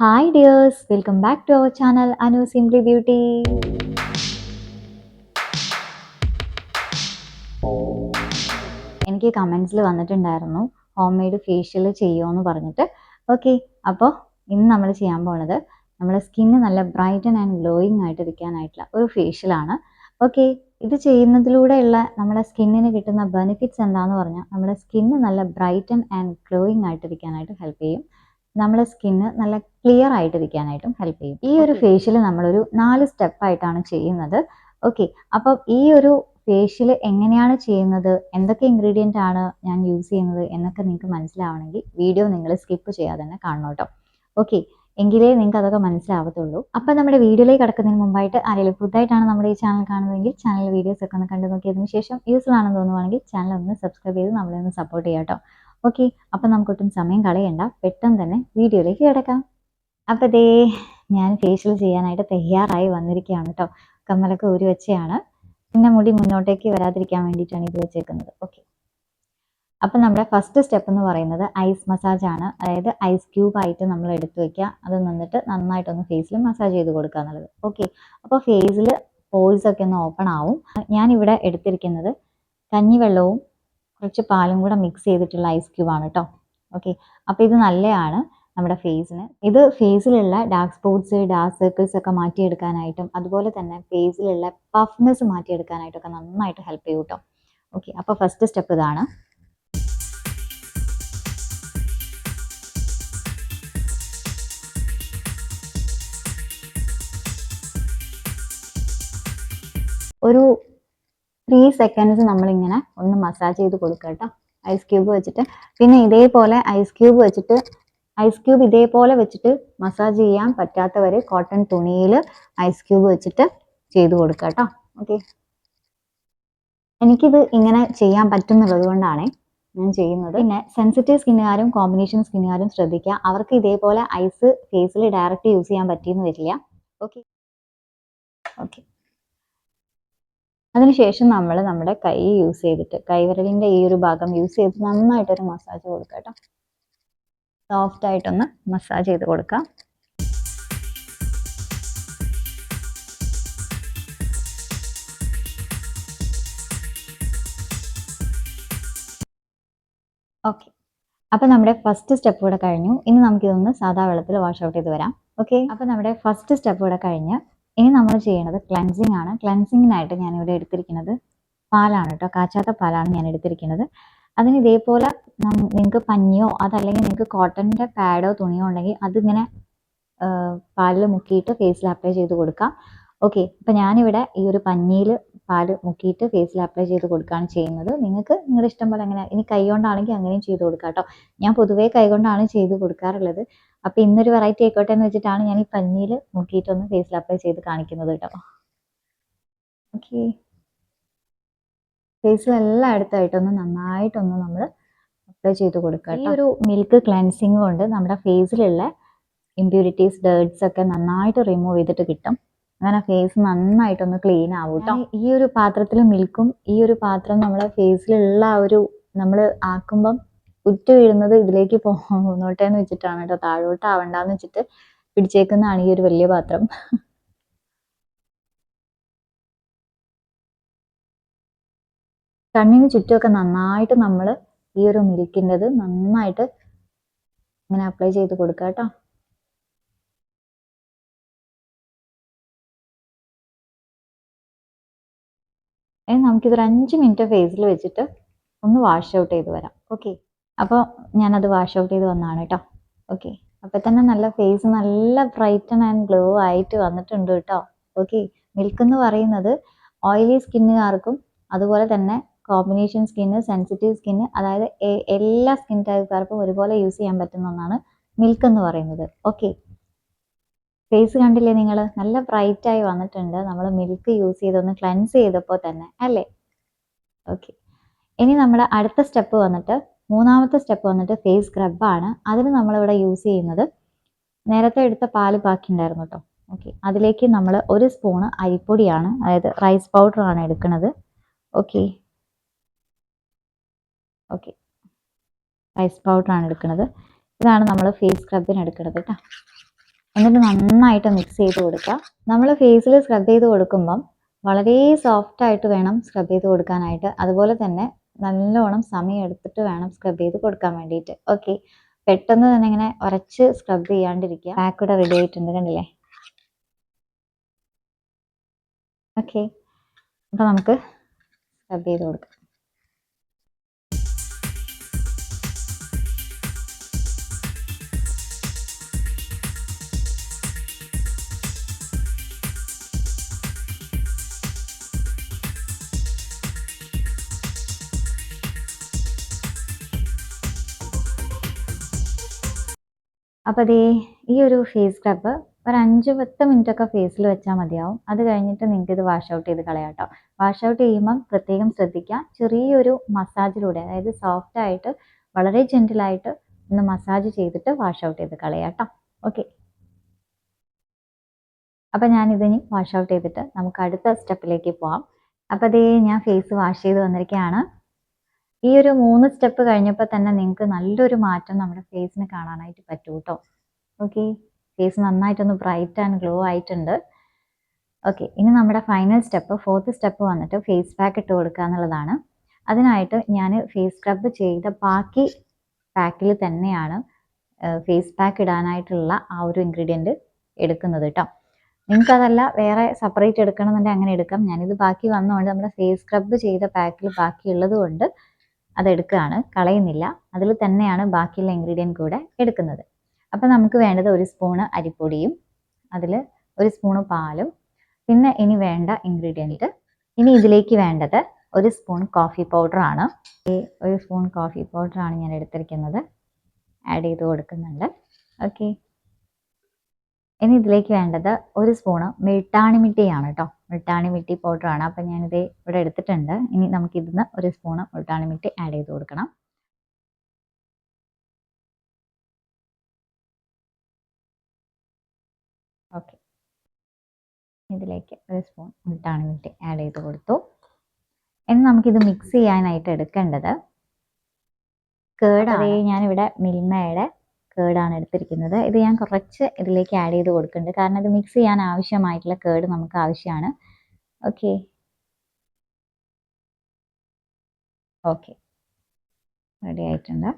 Hi dears welcome back to our channel Anu simply beauty എനിക്ക് കമൻസിൽ വന്നിട്ടുണ്ടായിരുന്നു home made facial ചെയ്യുമോ എന്ന് പറഞ്ഞിട്ട്. ഓക്കെ അപ്പോൾ ഇന്ന് നമ്മൾ ചെയ്യാൻ പോണത് നമ്മുടെ സ്കിന്ന് നല്ല ബ്രൈറ്റൻ ആൻഡ് ഗ്ലോയിങ് ആയിട്ട് ഇരിക്കാനായിട്ടുള്ള ഒരു ഫേഷ്യലാണ് ഓക്കെ ഇത് ചെയ്യുന്നതിലൂടെയുള്ള നമ്മുടെ സ്കിന്നിന് കിട്ടുന്ന ബെനിഫിറ്റ്സ് എന്താണെന്ന് പറഞ്ഞാൽ നമ്മുടെ സ്കിന്ന് നല്ല ബ്രൈറ്റൻ ആൻഡ് ഗ്ലോയിങ് ആയിട്ടിരിക്കാനായിട്ട് ഹെൽപ്പ് ചെയ്യും. നമ്മുടെ സ്കിന്ന് നല്ല ക്ലിയർ ആയിട്ടിരിക്കാനായിട്ടും ഹെൽപ്പ് ചെയ്യും. ഈ ഒരു ഫേഷ്യൽ നമ്മളൊരു നാല് സ്റ്റെപ്പായിട്ടാണ് ചെയ്യുന്നത്. ഓക്കെ അപ്പം ഈ ഒരു ഫേഷ്യൽ എങ്ങനെയാണ് ചെയ്യുന്നത്? എന്തൊക്കെ ഇൻഗ്രീഡിയന്റ് ആണ് ഞാൻ യൂസ് ചെയ്യുന്നത്? എന്നൊക്കെ നിങ്ങൾക്ക് മനസ്സിലാവണമെങ്കിൽ വീഡിയോ നിങ്ങൾ സ്കിപ്പ് ചെയ്യാതെ തന്നെ കാണണം കേട്ടോ ഓക്കെ എങ്കിലേ നിങ്ങൾക്ക് അതൊക്കെ മനസ്സിലാവത്തുള്ളൂ. അപ്പം നമ്മുടെ വീഡിയോയിലേക്ക് കിടക്കുന്നതിന് മുമ്പായിട്ട് ആരെങ്കിലും പുതുതായിട്ടാണ് നമ്മുടെ ഈ ചാനൽ കാണുന്നതെങ്കിൽ ചാനൽ വീഡിയോസ് ഒക്കെ ഒന്ന് കണ്ടു നോക്കിയതിന് ശേഷം യൂസ്ഫുൾ ആണെന്ന് തോന്നുവാണെങ്കിൽ ചാനൽ ഒന്ന് സബ്സ്ക്രൈബ് ചെയ്ത് നമ്മളെ ഒന്ന് സപ്പോർട്ട് ചെയ്യാം കേട്ടോ ഓക്കെ അപ്പം നമുക്കൊട്ടും സമയം കളയണ്ട. പെട്ടെന്ന് തന്നെ വീഡിയോയിലേക്ക് കിടക്കാം. അപ്പോൾ ദേ ഞാൻ ഫേഷ്യൽ ചെയ്യാനായിട്ട് തയ്യാറായി വന്നിരിക്കുകയാണ് കേട്ടോ കമ്മലൊക്കെ ഊരി വെച്ചയാണ്. പിന്നെ മുടി മുന്നോട്ടേക്ക് വരാതിരിക്കാൻ വേണ്ടിയിട്ടാണ് ഇത് വെച്ചേക്കുന്നത്. ഓക്കെ അപ്പം നമ്മുടെ ഫസ്റ്റ് സ്റ്റെപ്പ് എന്ന് പറയുന്നത് ഐസ് മസാജ് ആണ്. അതായത് ഐസ് ക്യൂബ് ആയിട്ട് നമ്മൾ എടുത്തു വെക്കുക. അത് നിന്നിട്ട് നന്നായിട്ടൊന്ന് ഫേസിൽ മസാജ് ചെയ്ത് കൊടുക്കുക എന്നുള്ളത്. ഓക്കെ അപ്പോൾ ഫേസിൽ പോൾസ് ഒക്കെ ഒന്ന് ഓപ്പൺ ആവും. ഞാനിവിടെ എടുത്തിരിക്കുന്നത് കഞ്ഞിവെള്ളവും കുറച്ച് പാലും കൂടെ മിക്സ് ചെയ്തിട്ടുള്ള ഐസ് ക്യൂബ് ആണ് കേട്ടോ ഓക്കെ അപ്പോൾ ഇത് നല്ലതാണ് നമ്മുടെ ഫേസിന് ഇത് ഫേസിലുള്ള ഡാർക്ക് സ്പോട്ട്സ് ഡാർക്ക് സർക്കിൾസ് ഒക്കെ മാറ്റിയെടുക്കാനായിട്ടും അതുപോലെ തന്നെ ഫേസിലുള്ള പഫ്നെസ് മാറ്റിയെടുക്കാനായിട്ടൊക്കെ നന്നായിട്ട് ഹെൽപ്പ് ചെയ്യും കേട്ടോ ഓക്കെ അപ്പോൾ ഫസ്റ്റ് സ്റ്റെപ്പ് ഇതാണ്. ഒരു ത്രീ സെക്കൻഡ്സ് നമ്മളിങ്ങനെ ഒന്ന് മസാജ് ചെയ്ത് കൊടുക്കുക കേട്ടോ ഐസ് ക്യൂബ് വെച്ചിട്ട്. പിന്നെ ഇതേപോലെ ഐസ് ക്യൂബ് വെച്ചിട്ട് ഐസ് ക്യൂബ് ഇതേപോലെ വെച്ചിട്ട് മസാജ് ചെയ്യാൻ പറ്റാത്തവർ കോട്ടൺ തുണിയിൽ ഐസ് ക്യൂബ് വെച്ചിട്ട് ചെയ്ത് കൊടുക്കുക കേട്ടോ ഓക്കെ എനിക്കിത് ഇങ്ങനെ ചെയ്യാൻ പറ്റുന്നുള്ളത് കൊണ്ടാണ് ഞാൻ ചെയ്യുന്നത്. പിന്നെ സെൻസിറ്റീവ് സ്കിന്നുകാരും കോമ്പിനേഷൻ സ്കിന്നുകാരും ശ്രദ്ധിക്കുക. അവർക്ക് ഇതേപോലെ ഐസ് ഫേസിൽ ഡയറക്റ്റ് യൂസ് ചെയ്യാൻ പറ്റിയെന്ന് വരില്ല. ഓക്കെ ഓക്കെ അതിനുശേഷം നമ്മൾ നമ്മുടെ കൈ യൂസ് ചെയ്തിട്ട് കൈവിരലിന്റെ ഈ ഒരു ഭാഗം യൂസ് ചെയ്ത് നന്നായിട്ടൊരു മസാജ് കൊടുക്കുക കേട്ടോ. സോഫ്റ്റ് ആയിട്ടൊന്ന് മസാജ് ചെയ്ത് കൊടുക്കാം. ഓക്കെ അപ്പോൾ നമ്മുടെ ഫസ്റ്റ് സ്റ്റെപ്പ് കൂടെ കഴിഞ്ഞു. ഇനി നമുക്കിതൊന്ന് സാധാ വെള്ളത്തിൽ വാഷ് ഔട്ട് ചെയ്ത് വരാം. ഓക്കെ അപ്പോൾ നമ്മുടെ ഫസ്റ്റ് സ്റ്റെപ്പ് കൂടെ കഴിഞ്ഞ് ഇനി നമ്മൾ ചെയ്യുന്നത് ക്ലൻസിങ് ആണ്. ക്ലൻസിങ്ങിനായിട്ട് ഇവിടെ എടുത്തിരിക്കുന്നത് പാലാണ് കേട്ടോ കാച്ചാത്ത പാലാണ് ഞാൻ എടുത്തിരിക്കുന്നത്. അതിന് ഇതേപോലെ നിങ്ങൾക്ക് പഞ്ഞിയോ അതല്ലെങ്കിൽ നിങ്ങൾക്ക് കോട്ടന്റെ പാഡോ തുണിയോ ഉണ്ടെങ്കിൽ അതിങ്ങനെ പാലിൽ മുക്കിയിട്ട് ഫേസിൽ അപ്ലൈ ചെയ്ത് കൊടുക്കാം. ഓക്കെ അപ്പം ഞാനിവിടെ ഈ ഒരു പഞ്ഞിയിൽ പാൽ മുക്കിയിട്ട് ഫേസിൽ അപ്ലൈ ചെയ്ത് കൊടുക്കുകയാണ് ചെയ്യുന്നത്. നിങ്ങൾക്ക് നിങ്ങളുടെ ഇഷ്ടം പോലെ അങ്ങനെ ഇനി കൈ കൊണ്ടാണെങ്കിൽ അങ്ങനെയും ചെയ്ത് കൊടുക്കാം കേട്ടോ. ഞാൻ പൊതുവേ കൈ കൊണ്ടാണ് ചെയ്ത് കൊടുക്കാറുള്ളത്. അപ്പോൾ ഇന്നൊരു വെറൈറ്റി ആയിക്കോട്ടെ എന്ന് വെച്ചിട്ടാണ് ഞാൻ ഈ പഞ്ഞിയിൽ മുക്കിയിട്ടൊന്ന് ഫേസിൽ അപ്ലൈ ചെയ്ത് കാണിക്കുന്നത് കേട്ടോ. ഓക്കെ ഫേസിൽ എല്ലായിടത്തായിട്ടൊന്ന് നന്നായിട്ടൊന്ന് നമ്മൾ അപ്ലൈ ചെയ്ത് കൊടുക്കുക ഈ ഒരു മിൽക്ക് ക്ലൻസിങ് കൊണ്ട് നമ്മുടെ ഫേസിലുള്ള ഇമ്പ്യൂരിറ്റീസ് ഡേർട്സ് ഒക്കെ നന്നായിട്ട് റിമൂവ് ചെയ്തിട്ട് കിട്ടും. അങ്ങനെ ഫേസ് നന്നായിട്ടൊന്ന് ക്ലീൻ ആവും കേട്ടോ ഈ ഒരു പാത്രത്തിൽ മിൽക്കും ഈ ഒരു പാത്രം നമ്മളെ ഫേസിലുള്ള ആ ഒരു നമ്മൾ ആക്കുമ്പം ഉറ്റു വീഴുന്നത് ഇതിലേക്ക് പോന്നോട്ടെ എന്ന് വെച്ചിട്ടാണ് കേട്ടോ താഴോട്ട് ആവണ്ടെന്ന് വെച്ചിട്ട് പിടിച്ചേക്കുന്നതാണ് ഈ ഒരു വലിയ പാത്രം. കണ്ണിന് ചുറ്റുമൊക്കെ നന്നായിട്ട് നമ്മൾ ഈ ഒരു മിൽക്കിന്റെത് നന്നായിട്ട് ഇങ്ങനെ അപ്ലൈ ചെയ്ത് കൊടുക്കുക കേട്ടോ നമുക്കിതൊരു അഞ്ച് മിനിറ്റ് ഫേസിൽ വെച്ചിട്ട് ഒന്ന് വാഷ് ഔട്ട് ചെയ്ത് വരാം. ഓക്കെ അപ്പോൾ ഞാനത് വാഷ് ഔട്ട് ചെയ്ത് വന്നതാണ് കേട്ടോ ഓക്കെ അപ്പോൾ തന്നെ നല്ല ഫേസ് നല്ല ബ്രൈറ്റൺ ആൻഡ് ഗ്ലോ ആയിട്ട് വന്നിട്ടുണ്ട് കേട്ടോ ഓക്കെ മിൽക്ക് എന്ന് പറയുന്നത് ഓയിലി സ്കിന്നുകാർക്കും അതുപോലെ തന്നെ കോമ്പിനേഷൻ സ്കിന്ന് സെൻസിറ്റീവ് സ്കിന്ന് അതായത് എല്ലാ സ്കിൻ ടൈപ്പുകാർക്കും ഒരുപോലെ യൂസ് ചെയ്യാൻ പറ്റുന്ന ഒന്നാണ് മിൽക്ക് എന്ന് പറയുന്നത്. ഓക്കെ ഫേസ് കണ്ടില്ലേ നിങ്ങൾ നല്ല ബ്രൈറ്റ് ആയി വന്നിട്ടുണ്ട്. നമ്മൾ മിൽക്ക് യൂസ് ചെയ്തൊന്ന് ക്ലെൻസ് ചെയ്തപ്പോൾ തന്നെ അല്ലേ? ഓക്കെ ഇനി നമ്മുടെ അടുത്ത സ്റ്റെപ്പ് വന്നിട്ട് മൂന്നാമത്തെ സ്റ്റെപ്പ് വന്നിട്ട് ഫേസ് സ്ക്രബാണ് അതിന് നമ്മളിവിടെ യൂസ് ചെയ്യുന്നത് നേരത്തെ എടുത്ത പാൽ ബാക്കി ഉണ്ടായിരുന്നു കേട്ടോ ഓക്കെ അതിലേക്ക് നമ്മൾ ഒരു സ്പൂണ് അരിപ്പൊടിയാണ് അതായത് റൈസ് പൗഡർ ആണ് എടുക്കുന്നത്. ഓക്കെ ഓക്കെ റൈസ് പൗഡർ ആണ് എടുക്കുന്നത്. ഇതാണ് നമ്മൾ ഫേസ് സ്ക്രബിന് എടുക്കുന്നത് കേട്ടോ എന്നിട്ട് നന്നായിട്ട് മിക്സ് ചെയ്ത് കൊടുക്കുക. നമ്മൾ ഫേസിൽ സ്ക്രബ് ചെയ്ത് കൊടുക്കുമ്പം വളരെ സോഫ്റ്റ് ആയിട്ട് വേണം സ്ക്രബ് ചെയ്ത് കൊടുക്കാനായിട്ട്. അതുപോലെ തന്നെ നല്ലോണം സമയം എടുത്തിട്ട് വേണം സ്ക്രബ് ചെയ്ത് കൊടുക്കാൻ വേണ്ടിയിട്ട്. ഓക്കെ പെട്ടെന്ന് തന്നെ ഇങ്ങനെ ഉരച്ച് സ്ക്രബ് ചെയ്യാണ്ടിരിക്കുക. പാക്ക് ഇവിടെ റെഡി ആയിട്ടുണ്ട് കണ്ടില്ലേ? ഓക്കെ അപ്പോൾ നമുക്ക് സ്ക്രബ് ചെയ്ത് കൊടുക്കാം. അപ്പോൾ അതേ ഈ ഒരു ഫേസ് സ്ക്രബ് ഒരു അഞ്ച് പത്ത് മിനിറ്റ് ഒക്കെ ഫേസിൽ വെച്ചാൽ മതിയാവും. അത് കഴിഞ്ഞിട്ട് നിങ്ങൾക്ക് ഇത് വാഷ് ഔട്ട് ചെയ്ത് കളയാം കേട്ടോ വാഷ് ഔട്ട് ചെയ്യുമ്പം പ്രത്യേകം ശ്രദ്ധിക്കുക ചെറിയൊരു മസാജിലൂടെ അതായത് സോഫ്റ്റ് ആയിട്ട് വളരെ ജെന്റിലായിട്ട് ഒന്ന് മസാജ് ചെയ്തിട്ട് വാഷ് ഔട്ട് ചെയ്ത് കളയാം കേട്ടോ ഓക്കെ അപ്പോൾ ഞാനിതിനി വാഷ് ഔട്ട് ചെയ്തിട്ട് നമുക്ക് അടുത്ത സ്റ്റെപ്പിലേക്ക് പോവാം. അപ്പോൾ അതേ ഞാൻ ഫേസ് വാഷ് ചെയ്ത് വന്നിരിക്കുകയാണ് ഈ ഒരു മൂന്ന് സ്റ്റെപ്പ് കഴിഞ്ഞപ്പോൾ തന്നെ നിങ്ങൾക്ക് നല്ലൊരു മാറ്റം നമ്മുടെ ഫേസിന് കാണാനായിട്ട് പറ്റും കേട്ടോ ഓക്കെ ഫേസ് നന്നായിട്ടൊന്ന് ബ്രൈറ്റ് ആൻഡ് ഗ്ലോ ആയിട്ടുണ്ട്. ഓക്കെ ഇനി നമ്മുടെ ഫൈനൽ സ്റ്റെപ്പ് ഫോർത്ത് സ്റ്റെപ്പ് വന്നിട്ട് ഫേസ് പാക്ക് ഇട്ട് കൊടുക്കുക എന്നുള്ളതാണ്. അതിനായിട്ട് ഞാൻ ഫേസ് സ്ക്രബ് ചെയ്ത ബാക്കി പാക്കിൽ തന്നെയാണ് ഫേസ് പാക്ക് ഇടാനായിട്ടുള്ള ആ ഒരു ഇൻഗ്രീഡിയന്റ് എടുക്കുന്നത് കേട്ടോ നിങ്ങൾക്ക് അതല്ല വേറെ സെപ്പറേറ്റ് എടുക്കണമെന്നുണ്ടെങ്കിൽ അങ്ങനെ എടുക്കാം. ഞാനിത് ബാക്കി വന്നതുകൊണ്ട് നമ്മുടെ ഫേസ് സ്ക്രബ് ചെയ്ത പാക്കിൽ ബാക്കിയുള്ളത് കൊണ്ട് അതെടുക്കുകയാണ്. കളയുന്നില്ല. അതിൽ തന്നെയാണ് ബാക്കിയുള്ള ഇൻഗ്രീഡിയന്റ് കൂടെ എടുക്കുന്നത്. അപ്പോൾ നമുക്ക് വേണ്ടത് ഒരു സ്പൂണ് അരിപ്പൊടിയും അതിൽ ഒരു സ്പൂണ് പാലും പിന്നെ ഇനി വേണ്ട ഇൻഗ്രീഡിയന്റ് ഇനി ഇതിലേക്ക് വേണ്ടത് ഒരു സ്പൂൺ കോഫി പൗഡറാണ് ഈ ഒരു സ്പൂൺ കോഫി പൗഡറാണ് ഞാൻ എടുത്തിരിക്കുന്നത്. ആഡ് ചെയ്ത് കൊടുക്കുന്നുണ്ട്. ഓക്കെ ഇനി ഇതിലേക്ക് വേണ്ടത് ഒരു സ്പൂണ് മിട്ടാണിമിട്ടിയാണ് കേട്ടോ ആണ്. പൗഡറാണ് അപ്പം ഞാനിത് ഇവിടെ എടുത്തിട്ടുണ്ട്. ഇനി നമുക്ക് ഇതിന്ന് ഒരു സ്പൂണ് മുൾട്ടാണിമിട്ടി ആഡ് ചെയ്ത് കൊടുക്കണം. ഓക്കെ ഇതിലേക്ക് ഒരു സ്പൂൺ മുൾട്ടാണിമിട്ടി ആഡ് ചെയ്ത് കൊടുത്തു. ഇനി നമുക്കിത് മിക്സ് ചെയ്യാനായിട്ട് എടുക്കേണ്ടത്. കേടാണ്. ഞാനിവിടെ മിൽമയുടെ കേടാണ് എടുത്തിരിക്കുന്നത്. ഇത് ഞാൻ കുറച്ച് ഇതിലേക്ക് ആഡ് ചെയ്ത് കൊടുക്കുന്നുണ്ട്. കാരണം ഇത് മിക്സ് ചെയ്യാൻ ആവശ്യമായിട്ടുള്ള കേട് നമുക്ക് ആവശ്യമാണ്. ഓക്കെ ഓക്കെ റെഡി ആയിട്ടുണ്ട്.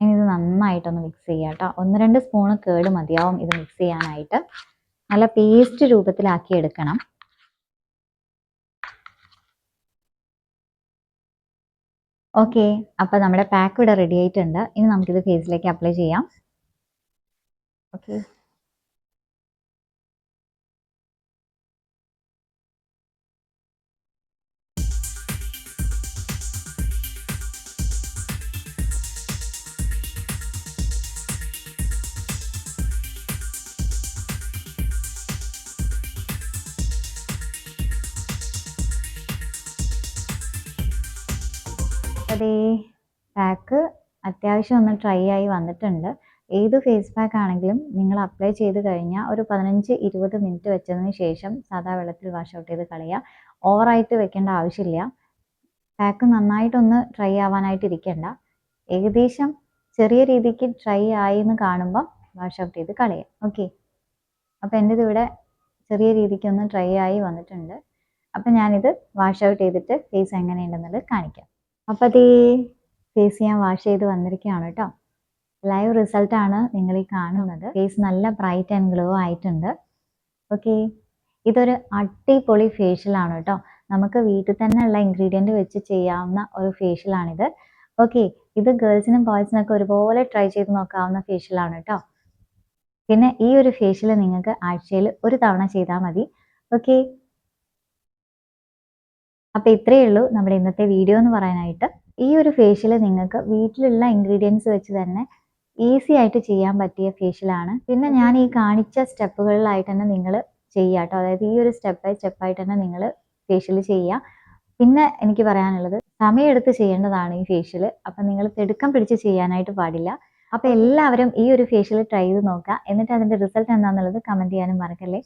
ഇനി ഇത് നന്നായിട്ടൊന്ന് മിക്സ് ചെയ്യാം കേട്ടോ. ഒന്ന് രണ്ട് സ്പൂണ് കേട് മതിയാവും ഇത് മിക്സ് ചെയ്യാനായിട്ട്. നല്ല പേസ്റ്റ് രൂപത്തിലാക്കി എടുക്കണം. ഓക്കെ അപ്പോൾ നമ്മുടെ പാക്ക് ഇവിടെ റെഡി ആയിട്ടുണ്ട്. ഇനി നമുക്കിത് ഫേസിലേക്ക് അപ്ലൈ ചെയ്യാം. ഓക്കെ അതേ പാക്ക് അത്യാവശ്യം ഒന്ന് ട്രൈ ആയി വന്നിട്ടുണ്ട്. ഏത് ഫേസ് പാക്ക് ആണെങ്കിലും നിങ്ങൾ അപ്ലൈ ചെയ്ത് കഴിഞ്ഞാൽ ഒരു പതിനഞ്ച് ഇരുപത് മിനിറ്റ് വെച്ചതിന് ശേഷം സാധാ വെള്ളത്തിൽ വാഷ് ഔട്ട് ചെയ്ത് കളയുക ഓവറായിട്ട് വെക്കേണ്ട ആവശ്യമില്ല. പാക്ക് നന്നായിട്ടൊന്ന് ട്രൈ ആവാനായിട്ട് ഇരിക്കേണ്ട. ഏകദേശം ചെറിയ രീതിക്ക് ട്രൈ ആയി എന്ന് കാണുമ്പോൾ വാഷ് ഔട്ട് ചെയ്ത് കളയാം. ഓക്കെ അപ്പോൾ എന്റെ ഇതിവിടെ ചെറിയ രീതിക്ക് ഒന്ന് ട്രൈ ആയി വന്നിട്ടുണ്ട്. അപ്പം ഞാനിത് വാഷ് ഔട്ട് ചെയ്തിട്ട് ഫേസ് എങ്ങനെയുണ്ടെന്നുള്ളത് കാണിക്കാം. അപ്പോൾ ഈ ഫേസ് ഞാൻ വാഷ് ചെയ്ത് വന്നിരിക്കുകയാണ് കേട്ടോ ലൈവ് റിസൾട്ടാണ് നിങ്ങൾ ഈ കാണുന്നത്. ഫേസ് നല്ല ബ്രൈറ്റ് ആൻഡ് ഗ്ലോ ആയിട്ടുണ്ട്. ഓക്കെ ഇതൊരു അടിപൊളി ഫേഷ്യലാണ് കേട്ടോ നമുക്ക് വീട്ടിൽ തന്നെ ഉള്ള ഇൻഗ്രീഡിയന്റ് വെച്ച് ചെയ്യാവുന്ന ഒരു ഫേഷ്യലാണിത് ഓക്കെ ഇത് ഗേൾസിനും ബോയ്സിനൊക്കെ ഒരുപോലെ ട്രൈ ചെയ്ത് നോക്കാവുന്ന ഫേഷ്യലാണ് കേട്ടോ പിന്നെ ഈ ഒരു ഫേഷ്യൽ നിങ്ങൾക്ക് ആഴ്ചയിൽ ഒരു തവണ ചെയ്താൽ മതി. ഓക്കെ അപ്പോൾ ഇത്രയേ ഉള്ളൂ നമ്മുടെ ഇന്നത്തെ വീഡിയോ എന്ന് പറയാനായിട്ട്. ഈ ഒരു ഫേഷ്യൽ നിങ്ങൾക്ക് വീട്ടിലുള്ള ഇൻഗ്രീഡിയൻസ് വെച്ച് തന്നെ ഈസി ആയിട്ട് ചെയ്യാൻ പറ്റിയ ഫേഷ്യലാണ് പിന്നെ ഞാൻ ഈ കാണിച്ച സ്റ്റെപ്പുകളിലായിട്ട് തന്നെ നിങ്ങൾ ചെയ്യുക കേട്ടോ. അതായത് ഈ ഒരു സ്റ്റെപ്പ് ബൈ സ്റ്റെപ്പായിട്ട് തന്നെ നിങ്ങൾ ഫേഷ്യൽ ചെയ്യുക പിന്നെ എനിക്ക് പറയാനുള്ളത് സമയമെടുത്ത് ചെയ്യേണ്ടതാണ് ഈ ഫേഷ്യൽ അപ്പം നിങ്ങൾ തിടുക്കം പിടിച്ച് ചെയ്യാനായിട്ട് പാടില്ല. അപ്പോൾ എല്ലാവരും ഈ ഒരു ഫേഷ്യൽ ട്രൈ ചെയ്ത് നോക്കുക. എന്നിട്ട് അതിന്റെ റിസൾട്ട് എന്താണെന്നുള്ളത് കമന്റ് ചെയ്യാനും മറക്കല്ലേ.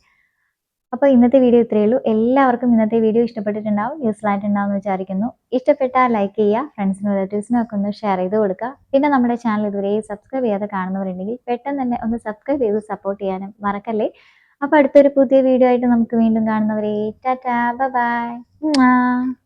അപ്പോൾ ഇന്നത്തെ വീഡിയോ ഇത്രയേ ഉള്ളൂ. എല്ലാവർക്കും ഇന്നത്തെ വീഡിയോ ഇഷ്ടപ്പെട്ടിട്ടുണ്ടാവും യൂസ്ഫുൾ ആയിട്ടുണ്ടാവും എന്ന് വിചാരിക്കുന്നു. ഇഷ്ടപ്പെട്ടാൽ ലൈക്ക് ചെയ്യുക ഫ്രണ്ട്സിനും റിലേറ്റീവ്സിനും ഒക്കെ ഒന്ന് ഷെയർ ചെയ്ത് കൊടുക്കുക. പിന്നെ നമ്മുടെ ചാനൽ ഇതുവരെ സബ്സ്ക്രൈബ് ചെയ്യാതെ കാണുന്നവരുണ്ടെങ്കിൽ പെട്ടെന്ന് തന്നെ ഒന്ന് സബ്സ്ക്രൈബ് ചെയ്ത് സപ്പോർട്ട് ചെയ്യാനും മറക്കല്ലേ. അപ്പോൾ അടുത്തൊരു പുതിയ വീഡിയോ ആയിട്ട് നമുക്ക് വീണ്ടും കാണുന്നവരെ ടാറ്റാ ബൈ